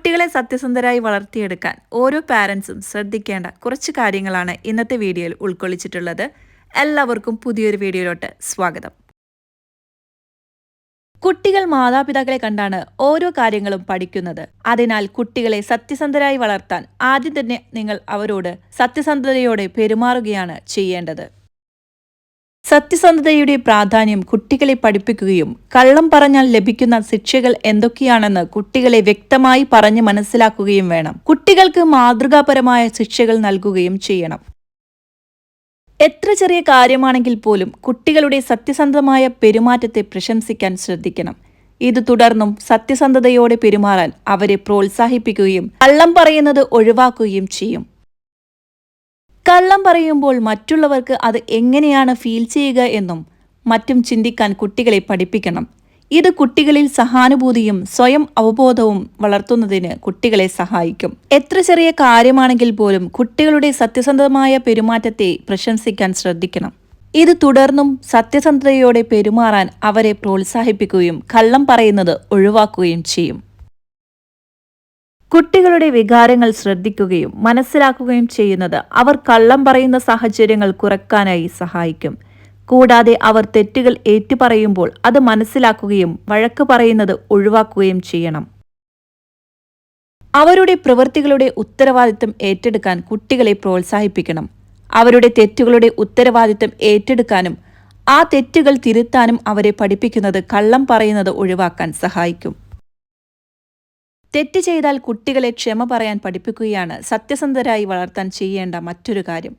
കുട്ടികളെ സത്യസന്ധരായി വളർത്തിയെടുക്കാൻ ഓരോ പാരൻസും ശ്രദ്ധിക്കേണ്ട കുറച്ച് കാര്യങ്ങളാണ് ഇന്നത്തെ വീഡിയോയിൽ ഉൾക്കൊള്ളിച്ചിട്ടുള്ളത്. എല്ലാവർക്കും പുതിയൊരു വീഡിയോയിലോട്ട് സ്വാഗതം. കുട്ടികൾ മാതാപിതാക്കളെ കണ്ടാണ് ഓരോ കാര്യങ്ങളും പഠിക്കുന്നത്. അതിനാൽ കുട്ടികളെ സത്യസന്ധരായി വളർത്താൻ ആദ്യം തന്നെ നിങ്ങൾ അവരോട് സത്യസന്ധതയോടെ പെരുമാറുകയാണ് ചെയ്യേണ്ടത്. സത്യസന്ധതയുടെ പ്രാധാന്യം കുട്ടികളെ പഠിപ്പിക്കുകയും കള്ളം പറഞ്ഞാൽ ലഭിക്കുന്ന ശിക്ഷകൾ എന്തൊക്കെയാണെന്ന് കുട്ടികളെ വ്യക്തമായി പറഞ്ഞ് മനസ്സിലാക്കുകയും വേണം. കുട്ടികൾക്ക് മാതൃകാപരമായ ശിക്ഷകൾ നൽകുകയും ചെയ്യണം. എത്ര ചെറിയ കാര്യമാണെങ്കിൽ പോലും കുട്ടികളുടെ സത്യസന്ധമായ പെരുമാറ്റത്തെ പ്രശംസിക്കാൻ ശ്രദ്ധിക്കണം. ഇത് തുടർന്നും സത്യസന്ധതയോടെ പെരുമാറാൻ അവരെ പ്രോത്സാഹിപ്പിക്കുകയും കള്ളം പറയുന്നത് ഒഴിവാക്കുകയും ചെയ്യും. കള്ളം പറയുമ്പോൾ മറ്റുള്ളവർക്ക് അത് എങ്ങനെയാണ് ഫീൽ ചെയ്യുക എന്നും മറ്റും ചിന്തിക്കാൻ കുട്ടികളെ പഠിപ്പിക്കണം. ഇത് കുട്ടികളിൽ സഹാനുഭൂതിയും സ്വയം അവബോധവും വളർത്തുന്നതിന് കുട്ടികളെ സഹായിക്കും. എത്ര ചെറിയ കാര്യമാണെങ്കിൽ പോലും കുട്ടികളുടെ സത്യസന്ധമായ പെരുമാറ്റത്തെ പ്രശംസിക്കാൻ ശ്രദ്ധിക്കണം. ഇത് തുടർന്നും സത്യസന്ധതയോടെ പെരുമാറാൻ അവരെ പ്രോത്സാഹിപ്പിക്കുകയും കള്ളം പറയുന്നത് ഒഴിവാക്കുകയും ചെയ്യും. കുട്ടികളുടെ വികാരങ്ങൾ ശ്രദ്ധിക്കുകയും മനസ്സിലാക്കുകയും ചെയ്യുന്നത് അവർ കള്ളം പറയുന്ന സാഹചര്യങ്ങൾ കുറക്കാനായി സഹായിക്കും. കൂടാതെ അവർ തെറ്റുകൾ ഏറ്റുപറയുമ്പോൾ അത് മനസ്സിലാക്കുകയും വഴക്ക് പറയുന്നത് ഒഴിവാക്കുകയും ചെയ്യണം. അവരുടെ പ്രവൃത്തികളുടെ ഉത്തരവാദിത്തം ഏറ്റെടുക്കാൻ കുട്ടികളെ പ്രോത്സാഹിപ്പിക്കണം. അവരുടെ തെറ്റുകളുടെ ഉത്തരവാദിത്തം ഏറ്റെടുക്കാനും ആ തെറ്റുകൾ തിരുത്താനും അവരെ പഠിപ്പിക്കുന്നത് കള്ളം പറയുന്നത് ഒഴിവാക്കാൻ സഹായിക്കും. തെറ്റ് ചെയ്താൽ കുട്ടികളെ ക്ഷമ പറയാൻ പഠിപ്പിക്കുകയാണ് സത്യസന്ധരായി വളർത്താൻ ചെയ്യേണ്ട മറ്റൊരു കാര്യം.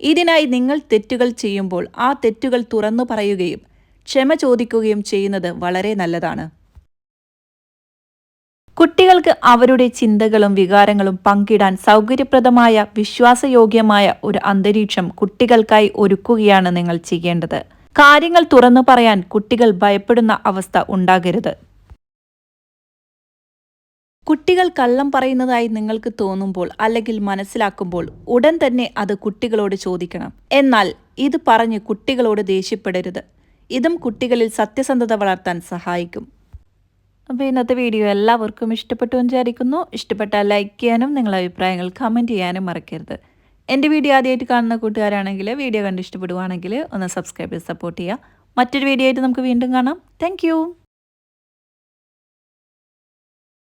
ഇതിനായി നിങ്ങൾ തെറ്റുകൾ ചെയ്യുമ്പോൾ ആ തെറ്റുകൾ തുറന്നു പറയുകയും ക്ഷമ ചോദിക്കുകയും ചെയ്യുന്നത് വളരെ നല്ലതാണ്. കുട്ടികൾക്ക് അവരുടെ ചിന്തകളും വികാരങ്ങളും പങ്കിടാൻ സൗകര്യപ്രദമായ വിശ്വാസയോഗ്യമായ ഒരു അന്തരീക്ഷം കുട്ടികൾക്കായി ഒരുക്കുകയാണ് നിങ്ങൾ ചെയ്യേണ്ടത്. കാര്യങ്ങൾ തുറന്നു പറയാൻ കുട്ടികൾ ഭയപ്പെടുന്ന അവസ്ഥ ഉണ്ടാകരുത്. കുട്ടികൾ കള്ളം പറയുന്നതായി നിങ്ങൾക്ക് തോന്നുമ്പോൾ അല്ലെങ്കിൽ മനസ്സിലാക്കുമ്പോൾ ഉടൻ തന്നെ അത് കുട്ടികളോട് ചോദിക്കണം. എന്നാൽ ഇത് പറഞ്ഞ് കുട്ടികളോട് ദേഷ്യപ്പെടരുത്. ഇതും കുട്ടികളിൽ സത്യസന്ധത വളർത്താൻ സഹായിക്കും. അപ്പോൾ ഇന്നത്തെ വീഡിയോ എല്ലാവർക്കും ഇഷ്ടപ്പെട്ടു വിചാരിക്കുന്നു. ഇഷ്ടപ്പെട്ടാൽ ലൈക്ക് ചെയ്യാനും നിങ്ങളുടെ അഭിപ്രായങ്ങൾ കമന്റ് ചെയ്യാനും മറക്കരുത്. എന്റെ വീഡിയോ ആദ്യമായിട്ട് കാണുന്ന കൂട്ടുകാരാണെങ്കിൽ വീഡിയോ കണ്ട് ഇഷ്ടപ്പെടുവാണെങ്കിൽ ഒന്ന് സബ്സ്ക്രൈബ് ചെയ്ത് സപ്പോർട്ട് ചെയ്യുക. മറ്റൊരു വീഡിയോ ആയിട്ട് നമുക്ക് വീണ്ടും കാണാം. താങ്ക്